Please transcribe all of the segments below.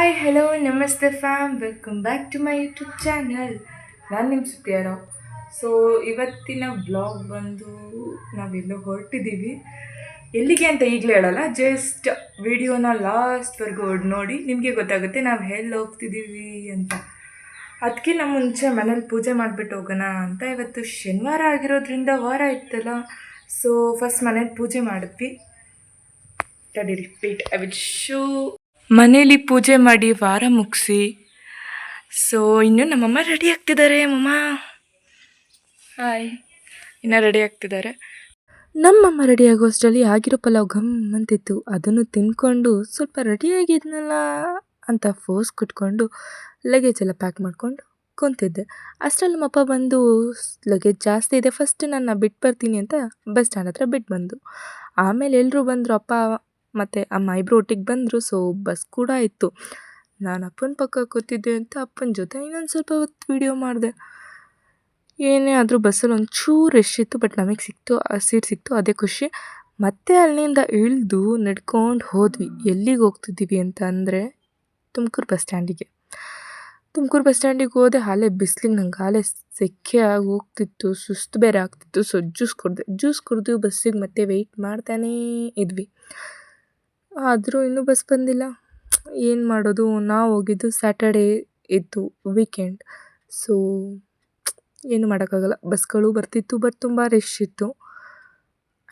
Hi hello ನಮಸ್ತೆ fam welcome back to my YouTube channel ನಾನು ನಿಮ್ಮ ಸುಪ್ರಿಯಾರೋ ಸೊ ಇವತ್ತಿನ ಬ್ಲಾಗ್ ಬಂದು ನಾವೆಲ್ಲೋ ಹೊರಟಿದ್ದೀವಿ. ಎಲ್ಲಿಗೆ ಅಂತ ಈಗಲೇ ಹೇಳಲ್ಲ ಜಸ್ಟ್ ವಿಡಿಯೋನ ಲಾಸ್ಟ್ವರೆಗೂ ನೋಡಿ ನಿಮಗೆ ಗೊತ್ತಾಗುತ್ತೆ ನಾವು ಎಲ್ಲಿ ಹೋಗ್ತಿದ್ದೀವಿ ಅಂತ. ಅದಕ್ಕಿಂತ ಮುಂಚೆ ಮನೇಲಿ ಪೂಜೆ ಮಾಡಿಬಿಟ್ಟು ಹೋಗೋಣ ಅಂತ ಇವತ್ತು ಶನಿವಾರ ಆಗಿರೋದ್ರಿಂದ ವಾರ ಇತ್ತಲ್ಲ. ಸೊ ಫಸ್ಟ್ ಮನೇಲಿ ಪೂಜೆ ಮಾಡಿದ್ವಿ. ತಡಿ ರಿಪೀಟ್ ಐ ವಿಲ್ ಶೋ ಮನೇಲಿ ಪೂಜೆ ಮಾಡಿ ವಾರ ಮುಗಿಸಿ. ಸೊ ಇನ್ನು ನಮ್ಮಮ್ಮ ರೆಡಿ ಆಗ್ತಿದ್ದಾರೆ, ಮಮ್ಮ. ಹಾಯ್ ಇನ್ನು ರೆಡಿ ಆಗ್ತಿದ್ದಾರೆ. ನಮ್ಮಮ್ಮ ರೆಡಿ ಆಗೋಷ್ಟರಲ್ಲಿ ಆಗಿರೋ ಪಲಾವ್ ಘಮ್ ಅಂತಿತ್ತು ಅದನ್ನು ತಿನ್ಕೊಂಡು ಸ್ವಲ್ಪ ರೆಡಿಯಾಗಿದ್ನಲ್ಲ ಅಂತ ಫೋರ್ಸ್ ಕುಟ್ಕೊಂಡು ಲಗೇಜ್ ಎಲ್ಲ ಪ್ಯಾಕ್ ಮಾಡಿಕೊಂಡು ಕುಂತಿದ್ದೆ. ಅಷ್ಟರಲ್ಲಿ ನಮ್ಮಪ್ಪ ಬಂದು ಲಗೇಜ್ ಜಾಸ್ತಿ ಇದೆ. ಫಸ್ಟ್ ನಾನು ಬಿಟ್ಟು ಬರ್ತೀನಿ ಅಂತ ಬಸ್ ಸ್ಟ್ಯಾಂಡ್ ಹತ್ರ ಬಿಟ್ಟು ಬಂದು. ಆಮೇಲೆ ಎಲ್ಲರೂ ಬಂದರು, ಅಪ್ಪ ಮತ್ತು ಅಮ್ಮ ಇಬ್ಬರು ಒಟ್ಟಿಗೆ ಬಂದರು ಸೊ ಬಸ್ ಕೂಡ ಇತ್ತು. ನಾನು ಅಪ್ಪನ ಪಕ್ಕ ಕೂತಿದ್ದೆ ಅಂತ ಅಪ್ಪನ ಜೊತೆ ಇನ್ನೊಂದು ಸ್ವಲ್ಪ ಹೊತ್ತು ವೀಡಿಯೋ ಮಾಡಿದೆ. ಏನೇ ಆದರೂ ಬಸ್ಸಲ್ಲಿ ಒಂಚೂರು ರಶ್ ಇತ್ತು ಬಟ್ ನಮಗೆ ಸಿಕ್ತು ಸೀಟ್ ಸಿಕ್ತು, ಅದೇ ಖುಷಿ. ಮತ್ತೆ ಅಲ್ಲಿಂದ ಇಳಿದು ನಡ್ಕೊಂಡು ಹೋದ್ವಿ. ಎಲ್ಲಿಗೆ ಹೋಗ್ತಿದ್ದೀವಿ ಅಂತ ಅಂದರೆ ತುಮಕೂರು ಬಸ್ ಸ್ಟ್ಯಾಂಡಿಗೆ ತುಮಕೂರು ಬಸ್ ಸ್ಟ್ಯಾಂಡಿಗೆ ಹೋದೆ, ಹಾಲೆ ಬಿಸ್ಲಿಗೆ ನಂಗೆ ಹಾಲೆ ಸೆಕೆ ಆಗಿ ಹೋಗ್ತಿತ್ತು, ಸುಸ್ತು ಬೇರೆ ಆಗ್ತಿತ್ತು ಸೊ ಜ್ಯೂಸ್ ಕುಡ್ದೆ. ಜ್ಯೂಸ್ ಕುಡಿದು ಬಸ್ಸಿಗೆ ಮತ್ತೆ ವೆಯ್ಟ್ ಮಾಡ್ತಾನೇ ಇದ್ವಿ. ಆದರೂ ಇನ್ನೂ ಬಸ್ ಬಂದಿಲ್ಲ. ಏನು ಮಾಡೋದು? ನಾವು ಹೋಗಿದ್ದು ಸ್ಯಾಟರ್ಡೇ ಇತ್ತು ವೀಕೆಂಡ್ ಸೊ ಏನು ಮಾಡೋಕ್ಕಾಗಲ್ಲ. ಬಸ್ಗಳು ಬರ್ತಿತ್ತು ಬಟ್ ತುಂಬ ರಶ್ ಇತ್ತು.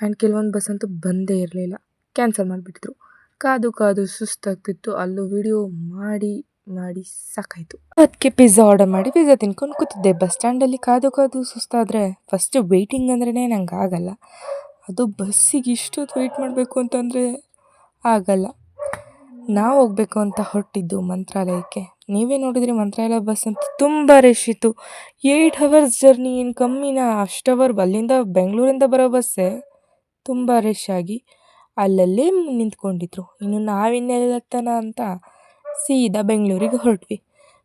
ಆ್ಯಂಡ್ ಕೆಲವೊಂದು ಬಸ್ ಅಂತೂ ಬಂದೇ ಇರಲಿಲ್ಲ. ಕ್ಯಾನ್ಸಲ್ ಮಾಡಿಬಿಟ್ಟಿದ್ರು ಕಾದು ಕಾದು ಸುಸ್ತಾಗ್ತಿತ್ತು. ಅಲ್ಲೂ ವಿಡಿಯೋ ಮಾಡಿ ಮಾಡಿ ಸಾಕಾಯಿತು. ಅದಕ್ಕೆ ಪಿಜ್ಜಾ ಆರ್ಡರ್ ಮಾಡಿ ಪಿಜ್ಜಾ ತಿನ್ಕೊಂಡು ಕೂತಿದ್ದೆ. ಬಸ್ ಸ್ಟ್ಯಾಂಡಲ್ಲಿ ಕಾದು ಕಾದು ಸುಸ್ತಾದರೆ ಫಸ್ಟು ವೆಯ್ಟಿಂಗ್ ಅಂದ್ರೇ ನಂಗೆ ಆಗಲ್ಲ. ಅದು ಬಸ್ಸಿಗೆ ಇಷ್ಟೊತ್ತು ವೆಯ್ಟ್ ಮಾಡಬೇಕು ಅಂತಂದರೆ ಆಗಲ್ಲ. ನಾವು ಹೋಗಬೇಕು ಅಂತ ಹೊರಟಿದ್ದು ಮಂತ್ರಾಲಯಕ್ಕೆ. ನೀವೇ ನೋಡಿದ್ರಿ ಮಂತ್ರಾಲಯ ಬಸ್ ಅಂತ ತುಂಬ ರಶ್ ಇತ್ತು. ಏಯ್ಟ್ ಹವರ್ಸ್ ಜರ್ನಿ ಏನು ಕಮ್ಮಿನ ಅಷ್ಟು ಅವರ್ ಅಲ್ಲಿಂದ ಬೆಂಗಳೂರಿಂದ ಬರೋ ಬಸ್ಸೇ ತುಂಬ ರಶ್ ಆಗಿ. ಅಲ್ಲಲ್ಲೇ ನಿಂತ್ಕೊಂಡಿದ್ರು. ಇನ್ನು ನಾವಿನ್ನೆಲ್ಲತ್ತನ ಅಂತ ಸೀದಾ ಬೆಂಗಳೂರಿಗೆ ಹೊರಟ್ವಿ.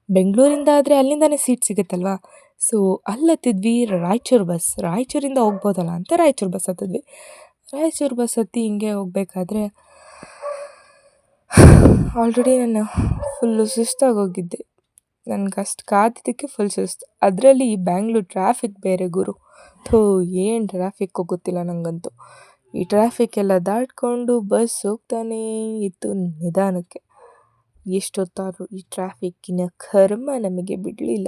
ಬೆಂಗಳೂರಿಂದ ಆದರೆ ಅಲ್ಲಿಂದನೇ ಸೀಟ್ ಸಿಗುತ್ತಲ್ವಾ? ಸೊ ಅಲ್ಲತ್ತಿದ್ವಿ ರಾಯಚೂರು ಬಸ್ ರಾಯಚೂರಿಂದ ಹೋಗ್ಬೋದಲ್ಲ ಅಂತ ರಾಯಚೂರು ಬಸ್ ಹತ್ತಿದ್ವಿ. ರಾಯಚೂರು ಬಸ್ ಹತ್ತಿ ಹಿಂಗೆ ಹೋಗ್ಬೇಕಾದ್ರೆ ಆಲ್ರೆಡಿ ನಾನು ಫುಲ್ಲು ಸುಸ್ತಾಗೋಗಿದ್ದೆ ನನ್ಗೆ ಅಷ್ಟು ಕಾದಿದ್ದಕ್ಕೆ ಫುಲ್ ಸುಸ್ತು. ಅದರಲ್ಲಿ ಬ್ಯಾಂಗ್ಳೂರು ಟ್ರಾಫಿಕ್ ಬೇರೆ ಗುರು. ಥೋ, ಏನು ಟ್ರಾಫಿಕ್ ಗೊತ್ತಿಲ್ಲ ನನಗಂತೂ ಈ ಟ್ರಾಫಿಕ್ ಎಲ್ಲ ದಾಟ್ಕೊಂಡು ಬಸ್ ಹೋಗ್ತಾನೇ ಇತ್ತು ನಿಧಾನಕ್ಕೆ. ಎಷ್ಟೊತ್ತಾದರೂ ಈ ಟ್ರಾಫಿಕ್ಕಿನ ಕರ್ಮ ನಮಗೆ ಬಿಡಲಿಲ್ಲ.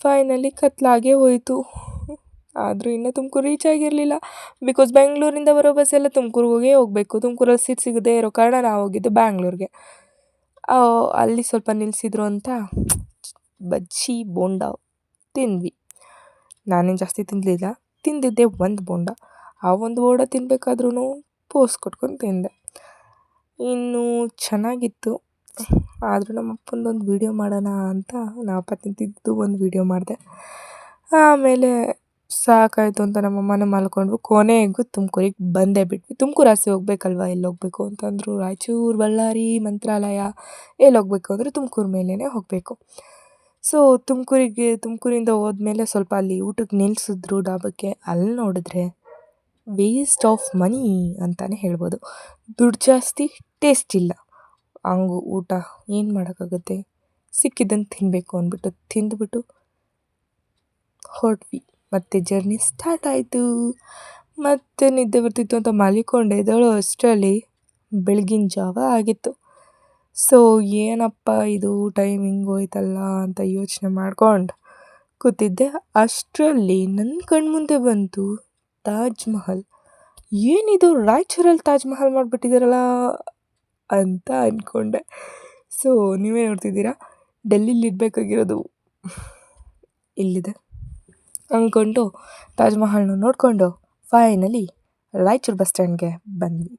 ಫೈನಲಿ ಕತ್ಲಾಗೇ ಹೋಯಿತು. ಆದರೂ ಇನ್ನೂ ತುಮಕೂರು ರೀಚ್ ಆಗಿರಲಿಲ್ಲ. ಬಿಕಾಸ್ ಬೆಂಗಳೂರಿಂದ ಬರೋ ಬಸ್ ಎಲ್ಲ ತುಮಕೂರಿಗೆ ಹೋಗಬೇಕು. ತುಮಕೂರಲ್ಲಿ ಸೀಟ್ ಸಿಗದೇ ಇರೋ ಕಾರಣ ನಾವು ಹೋಗಿದ್ದು ಬ್ಯಾಂಗ್ಳೂರಿಗೆ ಅಲ್ಲಿ ಸ್ವಲ್ಪ ನಿಲ್ಲಿಸಿದ್ರು ಅಂತ ಬಜ್ಜಿ, ಬೋಂಡ ತಿಂದ್ವಿ. ನಾನೇನು ಜಾಸ್ತಿ ತಿನ್ನಲಿಲ್ಲ ತಿಂದಿದ್ದೆ ಒಂದು ಬೋಂಡ. ಆ ಒಂದು ಬೋಂಡ ತಿನ್ನಬೇಕಾದ್ರೂ ಪೋಸ್ ಕೊಟ್ಕೊಂಡು ತಿಂದೆ. ಇನ್ನು ಚೆನ್ನಾಗಿತ್ತು. ಆದರೂ ನಮ್ಮ ಅಪ್ಪಂದೊಂದು ವೀಡಿಯೋ ಮಾಡೋಣ ಅಂತ ನಮ್ಮಪ್ಪ ತಿಂತಿದ್ದು ಒಂದು ವೀಡಿಯೋ ಮಾಡಿದೆ. ಆಮೇಲೆ ಸಾಕಾಯಿತು ಅಂತ ನಮ್ಮಮ್ಮನೂ ಮಲ್ಕೊಂಡ್ವು ಕೊನೆಗೂ ತುಮಕೂರಿಗೆ ಬಂದೇ ಬಿಟ್ವಿ. ತುಮಕೂರು ಆಸೆ ಹೋಗ್ಬೇಕಲ್ವ? ಎಲ್ಲಿ ಹೋಗಬೇಕು ಅಂತಂದರು. ರಾಯಚೂರು, ಬಳ್ಳಾರಿ, ಮಂತ್ರಾಲಯ ಎಲ್ಲಿ ಹೋಗ್ಬೇಕು ಅಂದರೆ ತುಮಕೂರು ಮೇಲೇ ಹೋಗಬೇಕು. ಸೊ ತುಮಕೂರಿಗೆ, ತುಮಕೂರಿಂದ ಹೋದ್ಮೇಲೆ ಸ್ವಲ್ಪ ಅಲ್ಲಿ ಊಟಕ್ಕೆ ನಿಲ್ಲಿಸಿದ್ರು ಡಾಬಕ್ಕೆ. ಅಲ್ಲಿ ನೋಡಿದ್ರೆ ವೇಸ್ಟ್ ಆಫ್ ಮನಿ ಅಂತಲೇ ಹೇಳ್ಬೋದು. ದುಡ್ಡು ಜಾಸ್ತಿ ಟೇಸ್ಟ್ ಇಲ್ಲ. ಹಂಗು ಊಟ ಏನು ಮಾಡೋಕ್ಕಾಗುತ್ತೆ? ಸಿಕ್ಕಿದ್ದನ್ನು ತಿನ್ನಬೇಕು ಅಂದ್ಬಿಟ್ಟು ತಿಂದುಬಿಟ್ಟು ಹೊರಟ್ವಿ. ಮತ್ತೆ ಜರ್ನಿ ಸ್ಟಾರ್ಟ್ ಆಯಿತು. ಮತ್ತೆ ನಿದ್ದೆ ಬರ್ತಿತ್ತು ಅಂತ ಮಲಿಕೊಂಡೆ. ಎದ್ದೇಳೋ ಅಷ್ಟರಲ್ಲಿ ಬೆಳಗಿನ ಜಾವ ಆಗಿತ್ತು. ಸೊ ಏನಪ್ಪ ಇದು ಟೈಮಿಂಗ್ ಹೋಯ್ತಲ್ಲ ಅಂತ ಯೋಚನೆ ಮಾಡ್ಕೊಂಡು ಕೂತಿದ್ದೆ. ಅಷ್ಟರಲ್ಲಿ ನನ್ನ ಕಣ್ಮುಂದೆ ಬಂತು ತಾಜ್ ಮಹಲ್. ಏನಿದು ರಾಯಚೂರಲ್ಲಿ ತಾಜ್ ಮಹಲ್ ಮಾಡಿಬಿಟ್ಟಿದ್ದೀರಲ್ಲ ಅಂತ ಅಂದ್ಕೊಂಡೆ ಸೊ ನೀವೇ ನೋಡ್ತಿದ್ದೀರಾ? ಡೆಲ್ಲಿಲಿ ಇರಬೇಕಾಗಿರೋದು. ಇಲ್ಲಿದೆ. ಅಂದ್ಕೊಂಡು ತಾಜ್ ಮಹಲ್ನ ನೋಡಿಕೊಂಡು ಫೈನಲಿ ರಾಯಚೂರು ಬಸ್ ಸ್ಟ್ಯಾಂಡ್ಗೆ ಬಂದ್ವಿ.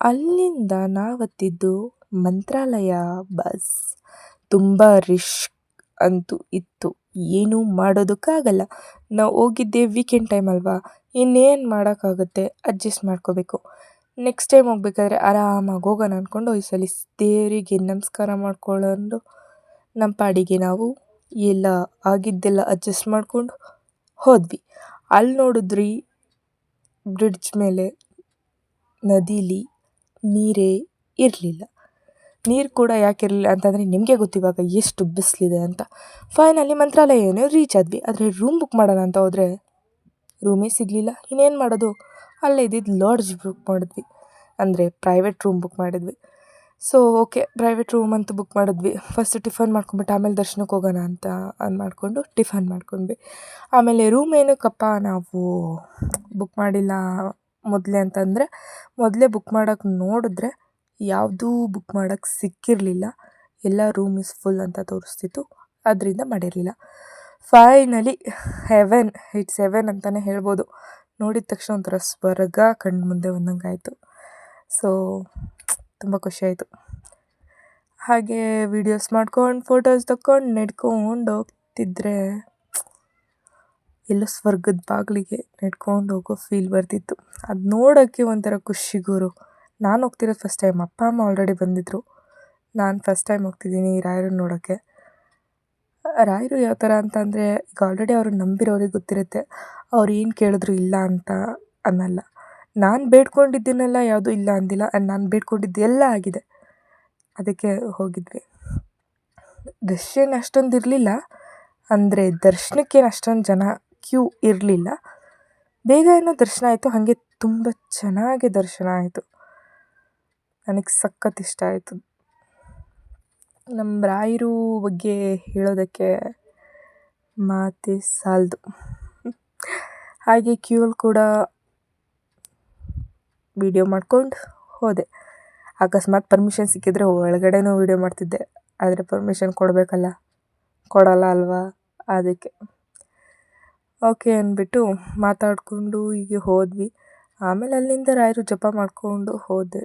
ಅಲ್ಲಿಂದ ನಾವತ್ತಿದ್ದು ಮಂತ್ರಾಲಯ ಬಸ್ ತುಂಬ ರಿಶ್ ಅಂತೂ ಇತ್ತು. ಏನೂ ಮಾಡೋದಕ್ಕಾಗಲ್ಲ. ನಾವು ಹೋಗಿದ್ದೆ ವೀಕೆಂಡ್ ಟೈಮ್ ಅಲ್ವಾ? ಇನ್ನೇನು ಮಾಡೋಕ್ಕಾಗುತ್ತೆ? ಅಡ್ಜಸ್ಟ್ ಮಾಡ್ಕೋಬೇಕು. ನೆಕ್ಸ್ಟ್ ಟೈಮ್ ಹೋಗ್ಬೇಕಾದ್ರೆ ಆರಾಮಾಗಿ ಹೋಗೋಣ ಅಂದ್ಕೊಂಡು ಈ ಸಲ ದೇವರಿಗೆ ನಮಸ್ಕಾರ ಮಾಡ್ಕೊಂಡು ನಮ್ಮ ಪಾಡಿಗೆ ನಾವು ಎಲ್ಲ ಆಗಿದ್ದೆಲ್ಲ ಅಡ್ಜಸ್ಟ್ ಮಾಡಿಕೊಂಡು ಹೋದ್ವಿ. ಅಲ್ಲಿ ನೋಡಿದ್ರಿ ಬ್ರಿಡ್ಜ್ ಮೇಲೆ ನದೀಲಿ ನೀರೇ ಇರಲಿಲ್ಲ. ನೀರು ಕೂಡ ಯಾಕೆ ಇರಲಿಲ್ಲ ಅಂತಂದರೆ ನಿಮಗೆ ಗೊತ್ತಿವಾಗ ಎಷ್ಟು ಬಿಸಿಲಿದೆ ಅಂತ. ಫೈನಲಿ ಮಂತ್ರಾಲಯ ಏನೋ ರೀಚ್ ಆದ್ವಿ. ಆದರೆ ರೂಮ್ ಬುಕ್ ಮಾಡೋಣ ಅಂತ ಹೋದರೆ ರೂಮೇ ಸಿಗಲಿಲ್ಲ. ಇನ್ನೇನು ಮಾಡೋದು? ಅಲ್ಲೇ ಇದ್ದಿದ್ದು ಲಾಡ್ಜ್ ಬುಕ್ ಮಾಡಿದ್ವಿ. ಅಂದರೆ ಪ್ರೈವೇಟ್ ರೂಮ್ ಬುಕ್ ಮಾಡಿದ್ವಿ. ಸೊ ಓಕೆ ಪ್ರೈವೇಟ್ ರೂಮ್ ಅಂತ ಬುಕ್ ಮಾಡಿದ್ವಿ. ಫಸ್ಟ್ ಟಿಫನ್ ಮಾಡ್ಕೊಂಬಿಟ್ಟು ಆಮೇಲೆ ದರ್ಶನಕ್ಕೆ ಹೋಗೋಣ ಅಂತ ಅದು ಮಾಡಿಕೊಂಡು ಟಿಫನ್ ಮಾಡ್ಕೊಂಡ್ವಿ. ಆಮೇಲೆ ರೂಮ್ ಏನಕ್ಕಪ್ಪ ನಾವು ಬುಕ್ ಮಾಡಿಲ್ಲ ಮೊದಲೇ ಅಂತಂದರೆ, ಮೊದಲೇ ಬುಕ್ ಮಾಡೋಕೆ ನೋಡಿದ್ರೆ ಯಾವುದೂ ಬುಕ್ ಮಾಡೋಕ್ಕೆ ಸಿಕ್ಕಿರಲಿಲ್ಲ. ಎಲ್ಲ ರೂಮ್ ಇಸ್ ಫುಲ್ ಅಂತ ತೋರಿಸ್ತಿತ್ತು. ಅದರಿಂದ ಮಾಡಿರಲಿಲ್ಲ. ಫೈನಲಿ ಹೆವೆನ್ ಇಟ್ಸ್ ಹೆವೆನ್ ಅಂತಲೇ ಹೇಳ್ಬೋದು. ನೋಡಿದ ತಕ್ಷಣ ಒಂಥರ ಸ್ವರ್ಗ ಕಣ್ಣು ಮುಂದೆ ಬಂದಂಗಾಯಿತು. ಸೊ ತುಂಬ ಖುಷಿಯಾಯಿತು. ಹಾಗೆ ವೀಡಿಯೋಸ್ ಮಾಡ್ಕೊಂಡು ಫೋಟೋಸ್ ತಗೊಂಡು ನೆಡ್ಕೊಂಡು ಹೋಗ್ತಿದ್ರೆ ಎಲ್ಲೋ ಸ್ವರ್ಗದ ಬಾಗಿಲಿಗೆ ನೆಡ್ಕೊಂಡು ಹೋಗೋ ಫೀಲ್ ಬರ್ತಿತ್ತು. ಅದು ನೋಡೋಕ್ಕೆ ಒಂಥರ ಖುಷಿ ಗುರು. ನಾನು ಹೋಗ್ತಿರೋದು ಫಸ್ಟ್ ಟೈಮ್ ಅಪ್ಪ, ಅಮ್ಮ ಆಲ್ರೆಡಿ ಬಂದಿದ್ದರು ನಾನು ಫಸ್ಟ್ ಟೈಮ್ ಹೋಗ್ತಿದ್ದೀನಿ ರಾಯರು ನೋಡೋಕ್ಕೆ ರಾಯರು ಯಾವ ಥರ ಅಂತಂದರೆ ಈಗ ಆಲ್ರೆಡಿ ಅವರು ನಂಬಿರೋರಿಗೆ ಗೊತ್ತಿರುತ್ತೆ. ಅವ್ರು ಏನು ಕೇಳಿದ್ರು ಇಲ್ಲ ಅಂತ ಅನ್ನಲ್ಲ. ನಾನು ಬೇಡ್ಕೊಂಡಿದ್ದನ್ನೆಲ್ಲ ಯಾವುದೂ ಇಲ್ಲ ಅಂದಿಲ್ಲ. ಆ್ಯಂಡ್ ನಾನು ಬೇಡ್ಕೊಂಡಿದ್ದು ಎಲ್ಲ ಆಗಿದೆ. ಅದಕ್ಕೆ ಹೋಗಿದ್ವಿ. ರಶ್ ಏನು ಅಷ್ಟೊಂದು ಇರಲಿಲ್ಲ. ಅಂದರೆ ದರ್ಶನಕ್ಕೇನು ಅಷ್ಟೊಂದು ಜನ ಕ್ಯೂ ಇರಲಿಲ್ಲ. ಬೇಗ ಏನೋ ದರ್ಶನ ಆಯಿತು. ಹಾಗೆ ತುಂಬ ಚೆನ್ನಾಗಿ ದರ್ಶನ ಆಯಿತು. ನನಗೆ ಸಖತ್ ಇಷ್ಟ ಆಯಿತು. ನಮ್ಮ ರಾಯರು ಬಗ್ಗೆ ಹೇಳೋದಕ್ಕೆ ಮಾತೇ ಸಾಲದು. ಹಾಗೆ ಕ್ಯೂಲ್ ಕೂಡ ವೀಡಿಯೋ ಮಾಡ್ಕೊಂಡು ಹೋದೆ. ಅಕಸ್ಮಾತ್ ಪರ್ಮಿಷನ್ ಸಿಕ್ಕಿದರೆ ಒಳಗಡೆನೂ ವೀಡಿಯೋ ಮಾಡ್ತಿದ್ದೆ. ಆದರೆ ಪರ್ಮಿಷನ್ ಕೊಡಬೇಕಲ್ಲ? ಕೊಡಲ್ಲ ಅಲ್ವಾ? ಅದಕ್ಕೆ. ಓಕೆ ಅಂದ್ಬಿಟ್ಟು ಮಾತಾಡಿಕೊಂಡು ಹೀಗೆ ಹೋದ್ವಿ. ಆಮೇಲೆ ಅಲ್ಲಿಂದ ರಾಯರು ಜಪ ಮಾಡಿಕೊಂಡು ಹೋದೆ.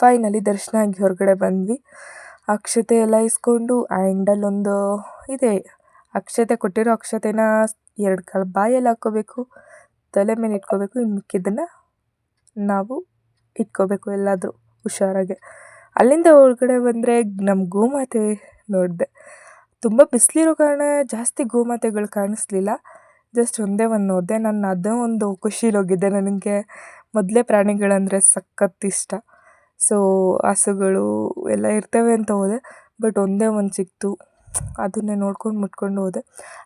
ಫೈನಲಿ ದರ್ಶನ ಆಗಿ ಹೊರಗಡೆ ಬಂದ್ವಿ. ಅಕ್ಷತೆ ಎಲ್ಲ ಇಸ್ಕೊಂಡು ಆ್ಯಂಡಲ್ಲಿ ಒಂದು ಇದೆ. ಅಕ್ಷತೆ ಕೊಟ್ಟಿರೋ ಅಕ್ಷತೆನ ಎರಡು ಕಾಲು ಬಾಯಲ್ಲಿ ಹಾಕ್ಕೋಬೇಕು ತಲೆ ಮೇಲೆ ಇಟ್ಕೋಬೇಕು, ಇನ್ನು ಮಿಕ್ಕಿದ್ದನ್ನು ನಾವು ಇಟ್ಕೋಬೇಕು ಎಲ್ಲಾದರೂ ಹುಷಾರಾಗೆ. ಅಲ್ಲಿಂದ ಹೊರಗಡೆ ಬಂದರೆ ನಮ್ಮ ಗೋಮಾತೆ ನೋಡಿದೆ. ತುಂಬ ಬಿಸಿಲಿರೋ ಕಾರಣ ಜಾಸ್ತಿ ಗೋಮಾತೆಗಳು ಕಾಣಿಸ್ಲಿಲ್ಲ. ಜಸ್ಟ್ ಒಂದೇ ಒಂದು ನೋಡಿದೆ. ನಾನು ಅದೇ ಒಂದು ಖುಷೀಲೋಗಿದ್ದೆ ನನಗೆ ಮೊದಲೇ ಪ್ರಾಣಿಗಳಂದರೆ ಸಖತ್ ಇಷ್ಟ. ಸೊ ಹಸುಗಳು ಎಲ್ಲ ಇರ್ತವೆ ಅಂತ ಹೋದೆ. ಬಟ್ ಒಂದೇ ಒಂದು ಸಿಕ್ತು. ಅದನ್ನೇ ನೋಡ್ಕೊಂಡು ಮುಟ್ಕೊಂಡು ಹೋದೆ.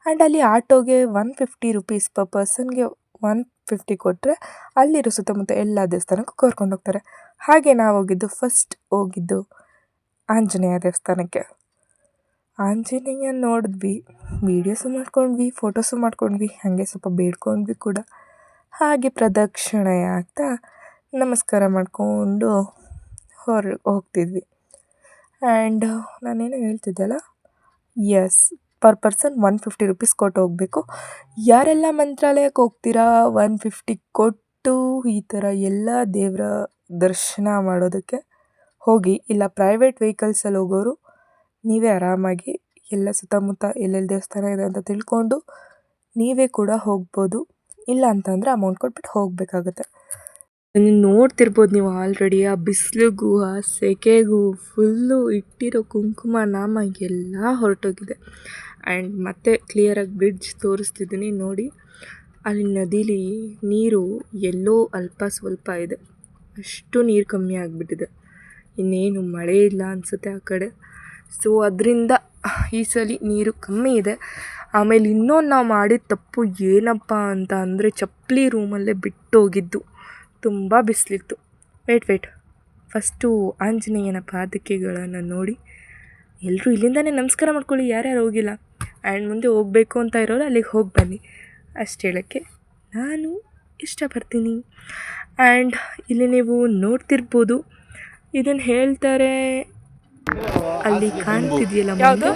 ಆ್ಯಂಡ್ ಅಲ್ಲಿ ಆಟೋಗೆ ಒನ್ ಫಿಫ್ಟಿ ರುಪೀಸ್ ಪರ್ ಪರ್ಸನ್ಗೆ ಒನ್ ಫಿಫ್ಟಿ ಕೊಟ್ಟರೆ ಅಲ್ಲಿರೋ ಸುತ್ತಮುತ್ತ ಎಲ್ಲ ದೇವಸ್ಥಾನಕ್ಕೂ ಕರ್ಕೊಂಡು ಹೋಗ್ತಾರೆ. ಹಾಗೆ ನಾವು ಹೋಗಿದ್ದು ಫಸ್ಟ್ ಹೋಗಿದ್ದು ಆಂಜನೇಯ ದೇವಸ್ಥಾನಕ್ಕೆ. ಆಂಜನೇಯ ನೋಡಿದ್ವಿ ವೀಡಿಯೋಸು ಮಾಡ್ಕೊಂಡ್ವಿ ಫೋಟೋಸು ಮಾಡ್ಕೊಂಡ್ವಿ, ಹಾಗೆ ಸ್ವಲ್ಪ ಬೇಡ್ಕೊಂಡ್ವಿ ಕೂಡ. ಹಾಗೆ ಪ್ರದಕ್ಷಿಣೆ ಆಗ್ತಾ ನಮಸ್ಕಾರ ಮಾಡಿಕೊಂಡು ಹೊರ ಹೋಗ್ತಿದ್ವಿ. ಆ್ಯಂಡ್ ನಾನೇನು ಹೇಳ್ತಿದ್ದೆ ಅಲ್ಲ yes per person one fifty rupees ಕೊಟ್ಟು ಹೋಗಬೇಕು. ಯಾರೆಲ್ಲ ಮಂತ್ರಾಲಯಕ್ಕೆ ಹೋಗ್ತೀರಾ? ಒನ್ ಫಿಫ್ಟಿ ಕೊಟ್ಟು ಈ ಥರ ಎಲ್ಲ ದೇವರ ದರ್ಶನ ಮಾಡೋದಕ್ಕೆ ಹೋಗಿ. ಇಲ್ಲ ಪ್ರೈವೇಟ್ ವೆಹಿಕಲ್ಸಲ್ಲಿ ಹೋಗೋರು ನೀವೇ ಆರಾಮಾಗಿ ಎಲ್ಲ ಸುತ್ತಮುತ್ತ ಎಲ್ಲೆಲ್ಲಿ ದೇವಸ್ಥಾನ ಇದೆ ಅಂತ ತಿಳ್ಕೊಂಡು ನೀವೇ ಕೂಡ ಹೋಗ್ಬೋದು. ಇಲ್ಲ ಅಂತಂದರೆ ಅಮೌಂಟ್ ಕೊಟ್ಬಿಟ್ಟು ಹೋಗಬೇಕಾಗತ್ತೆ. ನೋಡ್ತಿರ್ಬೋದು ನೀವು ಆಲ್ರೆಡಿ ಆ ಬಿಸಿಲಿಗೂ ಆ ಸೆಕೆಗೂ ಫುಲ್ಲು ಇಟ್ಟಿರೋ ಕುಂಕುಮ, ನಾಮ ಎಲ್ಲ ಹೊರಟೋಗಿದೆ. ಆ್ಯಂಡ್ ಮತ್ತೆ ಕ್ಲಿಯರಾಗಿ ಬ್ರಿಡ್ಜ್ ತೋರಿಸ್ತಿದ್ದೀನಿ ನೋಡಿ. ಅಲ್ಲಿ ನದೀಲಿ ನೀರು ಎಲ್ಲೋ ಅಲ್ಪ ಸ್ವಲ್ಪ ಇದೆ. ಅಷ್ಟು ನೀರು ಕಮ್ಮಿ ಆಗಿಬಿಟ್ಟಿದೆ. ಇನ್ನೇನು ಮಳೆ ಇಲ್ಲ ಅನಿಸುತ್ತೆ ಆ ಕಡೆ. ಸೊ ಅದರಿಂದ ಈ ಸಲ ನೀರು ಕಮ್ಮಿ ಇದೆ. ಆಮೇಲೆ ಇನ್ನೊಂದು ನಾವು ಮಾಡಿದ ತಪ್ಪು ಏನಪ್ಪ ಅಂತ ಅಂದರೆ ಚಪ್ಪಲಿ ರೂಮಲ್ಲೇ ಬಿಟ್ಟೋಗಿದ್ದು. ತುಂಬ ಬಿಸಿಲಿತ್ತು. ವೇಟ್ ವೇಟ್ ಫಸ್ಟು ಆಂಜನೇಯನ ಪಾದಕೆಗಳನ್ನು ನೋಡಿ. ಎಲ್ಲರೂ ಇಲ್ಲಿಂದನೇ ನಮಸ್ಕಾರ ಮಾಡ್ಕೊಳ್ಳಿ. ಯಾರ್ಯಾರು ಹೋಗಿಲ್ಲ? ಆ್ಯಂಡ್ ಮುಂದೆ ಹೋಗಬೇಕು ಅಂತ ಇರೋರು ಅಲ್ಲಿಗೆ ಹೋಗಿ ಬನ್ನಿ. ಅಷ್ಟು ಹೇಳೋಕ್ಕೆ ನಾನು ಇಷ್ಟಪಡ್ತೀನಿ. ಆ್ಯಂಡ್ ಇಲ್ಲಿ ನೀವು ನೋಡ್ತಿರ್ಬೋದು ಇದನ್ನು ಹೇಳ್ತಾರೆ ಅಲ್ಲಿ ಕಾಣ್ತಿದೆಯಲ್ಲ ಮುಂದೆ?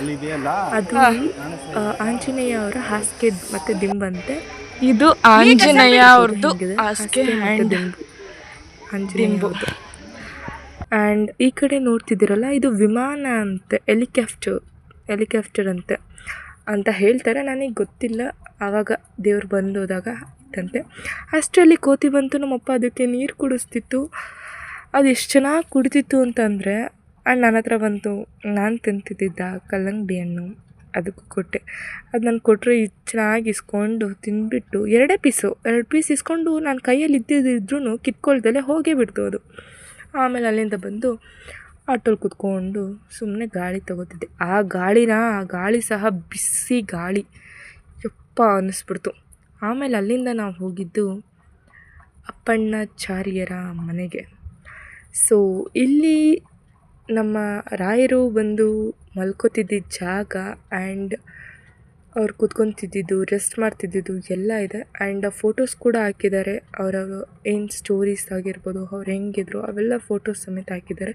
ಅದು ಆಂಜನೇಯ ಅವರ ಹಾಸಿಗೆ ಮತ್ತು ದಿಂಬಂತೆ. ಇದು ಆಂಜನೇಯ ಅವ್ರದ್ದು ಹಾಸಿಗೆ ದಿಂಬು. ಆಂಜನೇಯ ಆ್ಯಂಡ್ ಈ ಕಡೆ ನೋಡ್ತಿದ್ದೀರಲ್ಲ ಇದು ವಿಮಾನ ಅಂತೆ ಹೆಲಿಕಾಪ್ಟರ್ ಹೆಲಿಕಾಪ್ಟರ್ ಅಂತೆ. ಅಂತ ಹೇಳ್ತಾರೆ. ನನಗೆ ಗೊತ್ತಿಲ್ಲ. ಆವಾಗ ದೇವ್ರು ಬಂದು ಹೋದಾಗ ಇತ್ತಂತೆ ಅಷ್ಟರಲ್ಲಿ ಕೋತಿ ಬಂತು. ನಮ್ಮಪ್ಪ ಅದಕ್ಕೆ ನೀರು ಕುಡಿಸ್ತಿತ್ತು. ಅದು ಎಷ್ಟು ಚೆನ್ನಾಗಿ ಕುಡಿತಿತ್ತು ಅಂತಂದರೆ ಆ್ಯಂಡ್ ನನ್ನ ಹತ್ರ ಬಂತು. ನಾನು ತಿಂತಿದ್ದಿದ್ದ ಕಲ್ಲಂಗಡಿ ಹಣ್ಣು ಅದಕ್ಕೂ ಕೊಟ್ಟೆ. ಅದು ನಾನು ಕೊಟ್ಟರೆ ಚೆನ್ನಾಗಿ ಇಸ್ಕೊಂಡು ತಿಂದುಬಿಟ್ಟು ಎರಡೇ ಪೀಸು. ಎರಡು ಪೀಸ್ ಇಸ್ಕೊಂಡು ನಾನು ಕೈಯಲ್ಲಿ ಇದ್ದಿದ್ದಿದ್ರೂ ಕಿತ್ಕೊಳ್ದಲೇ ಹೋಗೇ ಬಿಡ್ತು ಅದು. ಆಮೇಲೆ ಅಲ್ಲಿಂದ ಬಂದು ಆಟೋಲ್ಲಿ ಕುತ್ಕೊಂಡು ಸುಮ್ಮನೆ ಗಾಳಿ ತಗೋತಿದ್ದೆ. ಆ ಗಾಳಿನ, ಆ ಗಾಳಿ ಸಹ ಬಿಸಿ ಗಾಳಿ. ಯಪ್ಪ ಅನ್ನಿಸ್ಬಿಡ್ತು. ಆಮೇಲೆ ಅಲ್ಲಿಂದ ನಾವು ಹೋಗಿದ್ದು ಅಪ್ಪಣ್ಣಾಚಾರ್ಯರ ಮನೆಗೆ. ಸೊ ಇಲ್ಲಿ ನಮ್ಮ ರಾಯರು ಬಂದು ಮಲ್ಕೋತಿದ್ದ ಜಾಗ ಆ್ಯಂಡ್ ಅವ್ರು ಕೂತ್ಕೊಂತಿದ್ದಿದ್ದು ರೆಸ್ಟ್ ಮಾಡ್ತಿದ್ದಿದ್ದು ಎಲ್ಲ ಇದೆ. ಆ್ಯಂಡ್ ಫೋಟೋಸ್ ಕೂಡ ಹಾಕಿದ್ದಾರೆ. ಅವರ ಏನು ಸ್ಟೋರೀಸ್ ಆಗಿರ್ಬೋದು, ಅವ್ರು ಹೆಂಗಿದ್ರು, ಅವೆಲ್ಲ ಫೋಟೋಸ್ ಸಮೇತ ಹಾಕಿದ್ದಾರೆ.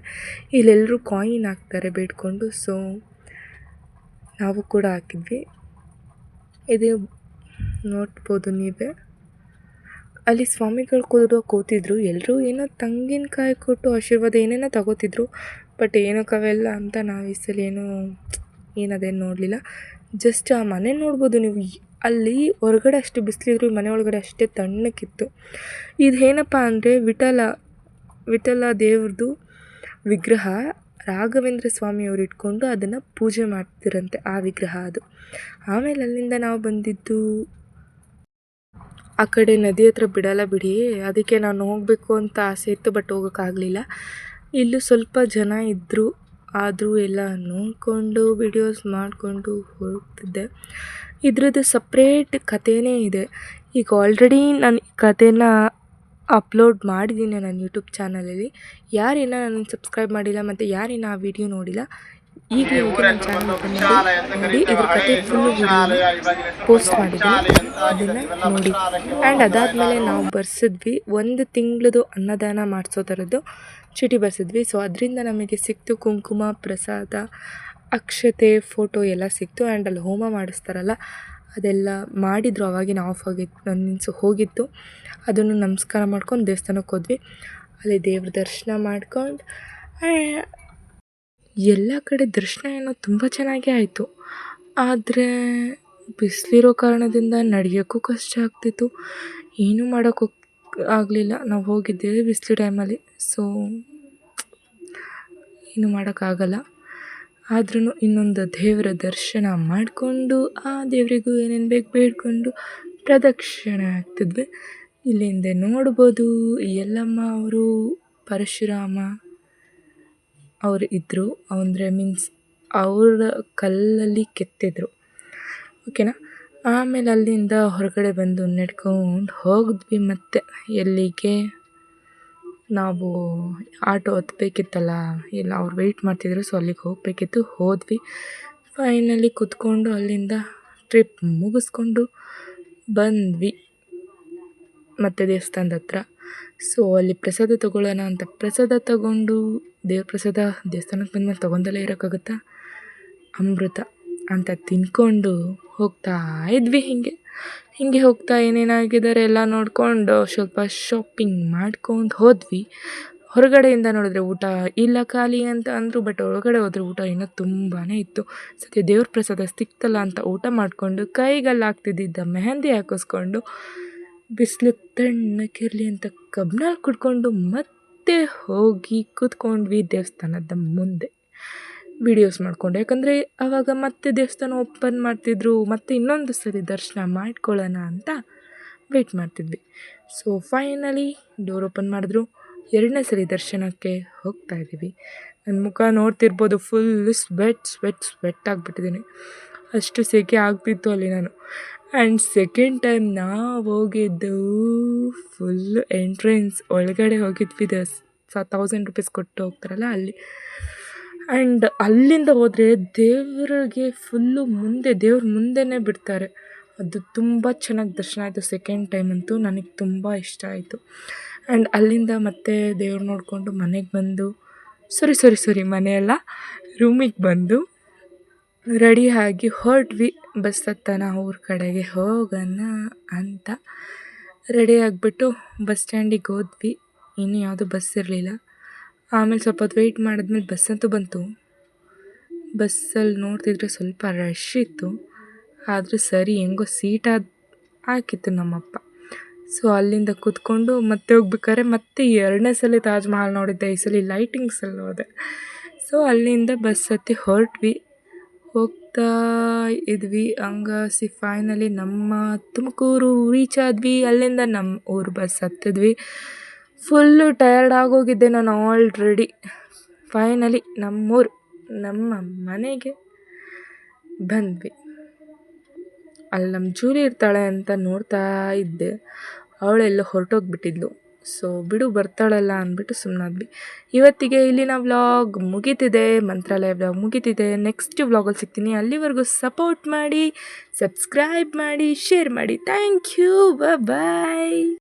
ಇಲ್ಲೆಲ್ಲರೂ ಕಾಯಿನ್ ಹಾಕ್ತಾರೆ ಬೇಡ್ಕೊಂಡು. ಸೊ ನಾವು ಕೂಡ ಹಾಕಿದ್ವಿ. ಇದು ನೋಡ್ಬೋದು ನೀವೇ. ಅಲ್ಲಿ ಸ್ವಾಮಿಗಳು ಕೂಡ ಕೂತಿದ್ರು. ಎಲ್ಲರೂ ಏನೋ ತೆಂಗಿನಕಾಯಿ ಕೊಟ್ಟು ಆಶೀರ್ವಾದ ಏನೇನೋ ತಗೋತಿದ್ರು. ಬಟ್ ಏನಕ್ಕೆ ಅವೆಲ್ಲ ಅಂತ ನಾವು ಈ ಸಲ ಏನೂ ಏನದೇನು ನೋಡಲಿಲ್ಲ. ಜಸ್ಟ್ ಆ ಮನೆ ನೋಡ್ಬೋದು ನೀವು. ಅಲ್ಲಿ ಹೊರಗಡೆ ಅಷ್ಟು ಬಿಸಿಲಿದ್ರು ಮನೆ ಒಳಗಡೆ ಅಷ್ಟೇ ತಣ್ಣಕ್ಕಿತ್ತು ಇದು ಏನಪ್ಪ ಅಂದರೆ ವಿಠಲ ವಿಠಲ ದೇವ್ರದ್ದು ವಿಗ್ರಹ ರಾಘವೇಂದ್ರ ಸ್ವಾಮಿಯವರು ಇಟ್ಕೊಂಡು ಅದನ್ನು ಪೂಜೆ ಮಾಡ್ತಿರಂತೆ ಆ ವಿಗ್ರಹ ಅದು. ಆಮೇಲೆ ಅಲ್ಲಿಂದ ನಾವು ಬಂದಿದ್ದು ಆ ಕಡೆ ನದಿ ಹತ್ರ ಬಿಡಲ್ಲ ಬಿಡಿ, ಅದಕ್ಕೆ ನಾನು ಹೋಗಬೇಕು ಅಂತ ಆಸೆ ಇತ್ತು, ಬಟ್ ಹೋಗೋಕ್ಕಾಗಲಿಲ್ಲ. ಇಲ್ಲೂ ಸ್ವಲ್ಪ ಜನ ಇದ್ದರು ಆದರೂ ಎಲ್ಲ ನೋಡಿಕೊಂಡು ವಿಡಿಯೋಸ್ ಮಾಡಿಕೊಂಡು ಹೋಗ್ತಿದ್ದೆ. ಇದ್ರದ್ದು ಸಪ್ರೇಟ್ ಕಥೆನೇ ಇದೆ. ಈಗ ಆಲ್ರೆಡಿ ನಾನು ಈ ಕಥೆನ ಅಪ್ಲೋಡ್ ಮಾಡಿದ್ದೀನಿ ನನ್ನ ಯೂಟ್ಯೂಬ್ ಚಾನಲಲ್ಲಿ ಯಾರಿನ್ನ ನಾನು ಸಬ್ಸ್ಕ್ರೈಬ್ ಮಾಡಿಲ್ಲ ಮತ್ತು ಯಾರಿನ್ನ ಆ ವಿಡಿಯೋ ನೋಡಿಲ್ಲ ಈಗ ಹೋಗಿ ನನ್ನ ಚಾನಲ್ ಮಾಡಿ ನೋಡಿ ಇದ್ರ ಕತೆ ಫುಲ್ಲು ವಿಡಿಯೋ ಪೋಸ್ಟ್ ಮಾಡಿದ್ದೀನಿ. ಅದನ್ನು ನೋಡಿ. ಆ್ಯಂಡ್ ಅದಾದಮೇಲೆ ನಾವು ಬರ್ಸಿದ್ವಿ ಒಂದು ತಿಂಗಳದು ಅನ್ನದಾನ ಮಾಡಿಸೋ ಥರದ್ದು ಚೀಟಿ ಬರೆಸಿದ್ವಿ. ಸೊ ಅದರಿಂದ ನಮಗೆ ಸಿಕ್ತು ಕುಂಕುಮ, ಪ್ರಸಾದ, ಅಕ್ಷತೆ ಫೋಟೋ ಎಲ್ಲ ಸಿಕ್ತು. ಆ್ಯಂಡ್ ಅಲ್ಲಿ ಹೋಮ ಮಾಡಿಸ್ತಾರಲ್ಲ, ಅದೆಲ್ಲ ಮಾಡಿದರು. ಅವಾಗಿನ ಆಫ್ ಆಗಿತ್ತು. ನಿನ್ಸು ಹೋಗಿತ್ತು. ಅದನ್ನು ನಮಸ್ಕಾರ ಮಾಡ್ಕೊಂಡು ದೇವಸ್ಥಾನಕ್ಕೆ ಹೋದ್ವಿ. ಅಲ್ಲಿ ದೇವ್ರ ದರ್ಶನ ಮಾಡ್ಕೊಂಡು ಎಲ್ಲ ಕಡೆ ದರ್ಶನ ಏನೋ ತುಂಬ ಚೆನ್ನಾಗೇ ಆಯಿತು. ಆದರೆ, ಬಿಸಿಲಿರೋ ಕಾರಣದಿಂದ ನಡೆಯೋಕ್ಕೂ ಕಷ್ಟ ಆಗ್ತಿತ್ತು. ಏನೂ ಮಾಡೋಕ್ಕೆ ಆಗಲಿಲ್ಲ. ನಾವು ಹೋಗಿದ್ದೇವೆ ಬಿಸಿಲು ಟೈಮಲ್ಲಿ ಸೊ ಏನು ಮಾಡೋಕ್ಕಾಗಲ್ಲ ಆದ್ರೂ ಇನ್ನೊಂದು ದೇವರ ದರ್ಶನ ಮಾಡಿಕೊಂಡು, ಆ ದೇವರಿಗೂ ಏನೇನು ಬೇಕು ಬೇಡಿಕೊಂಡು ಪ್ರದಕ್ಷಿಣೆ ಆಗ್ತಿದ್ವಿ ಇಲ್ಲಿಂದ ನೋಡ್ಬೋದು, ಯಲ್ಲಮ್ಮ ಅವರು, ಪರಶುರಾಮ ಅವರು ಇದ್ದರು ಅಂದರೆ ಮೀನ್ಸ್ ಅವರ ಕಲ್ಲಲ್ಲಿ ಕೆತ್ತಿದ್ರು. ಓಕೆನಾ ಆಮೇಲೆ ಅಲ್ಲಿಂದ ಹೊರಗಡೆ ಬಂದು ನಡ್ಕೊಂಡು ಹೋಗಿದ್ವಿ ಮತ್ತೆ ಎಲ್ಲಿಗೆ? ನಾವು ಆಟೋ ಹತ್ಬೇಕಿತ್ತಲ್ಲ, ಇಲ್ಲ ಅವ್ರು ವೆಯ್ಟ್ ಮಾಡ್ತಿದ್ರು ಸೊ ಅಲ್ಲಿಗೆ ಹೋಗಬೇಕಿತ್ತು. ಹೋದ್ವಿ. ಫೈನಲಿ ಕುತ್ಕೊಂಡು ಅಲ್ಲಿಂದ ಟ್ರಿಪ್ ಮುಗಿಸ್ಕೊಂಡು ಬಂದ್ವಿ ಮತ್ತೆ ದೇವಸ್ಥಾನದ ಹತ್ರ. ಸೊ ಅಲ್ಲಿ ಪ್ರಸಾದ ತೊಗೊಳ್ಳೋಣ ಅಂತ ಪ್ರಸಾದ ತಗೊಂಡು ದೇವ್ರ ಪ್ರಸಾದ ದೇವಸ್ಥಾನಕ್ಕೆ ಬಂದಮೇಲೆ ತೊಗೊಂಡಲ್ಲೇ ಇರೋಕ್ಕಾಗುತ್ತಾ? ಅಮೃತ. ಅಂತ ತಿನ್ಕೊಂಡು ಹೋಗ್ತಾ ಇದ್ವಿ ಹೀಗೆ. ಹೀಗೆ ಹೋಗ್ತಾ ಏನೇನಾಗಿದ್ದಾರೆ ಎಲ್ಲ ನೋಡಿಕೊಂಡು ಸ್ವಲ್ಪ ಶಾಪಿಂಗ್ ಮಾಡ್ಕೊಂಡು ಹೋದ್ವಿ. ಹೊರಗಡೆಯಿಂದ ನೋಡಿದ್ರೆ ಊಟ ಇಲ್ಲ ಖಾಲಿ ಅಂತ ಅಂದರು ಬಟ್ ಒಳಗಡೆ ಹೋದ್ರೆ ಊಟ ಇನ್ನೂ ತುಂಬಾ ಇತ್ತು. ಸದ್ಯ ದೇವ್ರ ಪ್ರಸಾದ ಸಿಕ್ತಲ್ಲ ಅಂತ ಊಟ ಮಾಡಿಕೊಂಡು ಕೈಗಲ್ಲಿ ಹಾಕ್ತಿದ್ದಿದ್ದ ಮೆಹಂದಿ ಹಾಕಿಸ್ಕೊಂಡು ಬಿಸಿಲು ತಣ್ಣಕ್ಕಿರಲಿ ಅಂತ ಕಬ್ನಲ್ಲಿ ಕುಡ್ಕೊಂಡು ಮತ್ತೆ ಹೋಗಿ ಕೂತ್ಕೊಂಡ್ವಿ ದೇವಸ್ಥಾನದ ಮುಂದೆ. ವೀಡಿಯೋಸ್ ಮಾಡಿಕೊಂಡೆ. ಯಾಕಂದರೆ ಆವಾಗ ಮತ್ತೆ ದೇವಸ್ಥಾನ ಓಪನ್ ಮಾಡ್ತಿದ್ರು, ಮತ್ತೆ ಇನ್ನೊಂದು ಸರಿ ದರ್ಶನ ಮಾಡ್ಕೊಳ್ಳೋಣ ಅಂತ ವೆಯ್ಟ್ ಮಾಡ್ತಿದ್ವಿ. ಸೊ ಫೈನಲಿ ಡೋರ್ ಓಪನ್ ಮಾಡಿದ್ರು. ಎರಡನೇ ಸರಿ ದರ್ಶನಕ್ಕೆ ಹೋಗ್ತಾ ಇದ್ದೀವಿ. ನನ್ನ ಮುಖ ನೋಡ್ತಿರ್ಬೋದು ಫುಲ್ ಸ್ವೆಟ್ ಸ್ವೆಟ್ ಸ್ವೆಟ್ ಆಗಿಬಿಟ್ಟಿದ್ದೀನಿ. ಅಷ್ಟು ಸೆಕೆ ಆಗ್ತಿತ್ತು ಅಲ್ಲಿ ನಾನು. ಆ್ಯಂಡ್ ಸೆಕೆಂಡ್ ಟೈಮ್ ನಾವು ಹೋಗಿದ್ದು ಫುಲ್ ಎಂಟ್ರೆನ್ಸ್ ಒಳಗಡೆ ಹೋಗಿದ್ವಿ. ದ ತೌಸಂಡ್ ರುಪೀಸ್ ಕೊಟ್ಟು ಹೋಗ್ತಾರಲ್ಲ ಅಲ್ಲಿ. ಆ್ಯಂಡ್ ಅಲ್ಲಿಂದ ಹೋದರೆ ದೇವರಿಗೆ ಫುಲ್ಲು ಮುಂದೆ, ದೇವ್ರ ಮುಂದೆನೇ ಬಿಡ್ತಾರೆ. ಅದು ತುಂಬ ಚೆನ್ನಾಗಿ ದರ್ಶನ ಆಯಿತು ಸೆಕೆಂಡ್ ಟೈಮ್ ಅಂತೂ ನನಗೆ ತುಂಬ ಇಷ್ಟ ಆಯಿತು. ಆ್ಯಂಡ್ ಅಲ್ಲಿಂದ ಮತ್ತೆ ದೇವ್ರು ನೋಡಿಕೊಂಡು ಮನೆಗೆ ಬಂದು, ಸಾರಿ ಸಾರಿ ಸಾರಿ ಮನೆಯೆಲ್ಲ ರೂಮಿಗೆ ಬಂದು ರೆಡಿ ಆಗಿ ಹೊರಟ್ವಿ, ಬಸ್ ಹತ್ತನ ಊರ ಕಡೆಗೆ ಹೋಗೋಣ ಅಂತ ರೆಡಿ ಆಗಿಬಿಟ್ಟು ಬಸ್ ಸ್ಟ್ಯಾಂಡಿಗೆ ಹೋದ್ವಿ. ಇನ್ನೂ ಯಾವುದು ಬಸ್ ಇರಲಿಲ್ಲ. ಆಮೇಲೆ ಸ್ವಲ್ಪ ಹೊತ್ತು ವೆಯ್ಟ್ ಮಾಡಿದ್ಮೇಲೆ ಬಸ್ಸಂತೂ ಬಂತು. ಬಸ್ಸಲ್ಲಿ ನೋಡ್ತಿದ್ರೆ ಸ್ವಲ್ಪ ರಶ್ ಇತ್ತು. ಆದರೂ ಸರಿ, ಹೆಂಗೋ ಸೀಟಾದ ಹಾಕಿತ್ತು ನಮ್ಮಪ್ಪ. ಸೊ ಅಲ್ಲಿಂದ ಕೂತ್ಕೊಂಡು ಮತ್ತೆ ಹೋಗ್ಬೇಕಾದ್ರೆ ಮತ್ತೆ ಎರಡನೇ ಸಲ ತಾಜ್ ಮಹಲ್ ನೋಡಿದ್ದೆ, ಈ ಸಲ ಲೈಟಿಂಗ್ಸಲ್ಲಿ ಹೋದೆ ಸೊ ಅಲ್ಲಿಂದ ಬಸ್ ಹತ್ತಿ ಹೊರಟ್ವಿ. ಹೋಗ್ತಾ ಇದ್ವಿ. ಹಂಗಾಸಿ ಫೈನಲಿ ನಮ್ಮ ತುಮಕೂರು ರೀಚ್ ಆದ್ವಿ. ಅಲ್ಲಿಂದ ನಮ್ಮ ಊರು ಬಸ್ ಹತ್ತಿದ್ವಿ. ಫುಲ್ಲು ಟಯರ್ಡ್ ಆಗೋಗಿದ್ದೆ ನಾನು ಆಲ್ರೆಡಿ ಫೈನಲಿ ನಮ್ಮೂರು, ನಮ್ಮ ಮನೆಗೆ ಬಂದ್ವಿ. ಅಲ್ಲಿ ನಮ್ಮ ಜೂಲಿ ಇರ್ತಾಳೆ ಅಂತ ನೋಡ್ತಾ ಇದ್ದೆ. ಅವಳೆಲ್ಲ ಹೊರಟೋಗ್ಬಿಟ್ಟಿದ್ಲು. ಸೊ ಬಿಡು ಬರ್ತಾಳಲ್ಲ ಅಂದ್ಬಿಟ್ಟು ಸುಮ್ಮನಾದ್ವಿ ಇವತ್ತಿಗೆ ಇಲ್ಲಿನ ವ್ಲಾಗ್ ಮುಗೀತಿದೆ, ಮಂತ್ರಾಲಯ ವ್ಲಾಗ್ ಮುಗಿತಿದೆ. ನೆಕ್ಸ್ಟ್ ವ್ಲಾಗಲ್ಲಿ ಸಿಗ್ತೀನಿ. ಅಲ್ಲಿವರೆಗೂ ಸಪೋರ್ಟ್ ಮಾಡಿ ಸಬ್ಸ್ಕ್ರೈಬ್ ಮಾಡಿ ಶೇರ್ ಮಾಡಿ. Thank you bye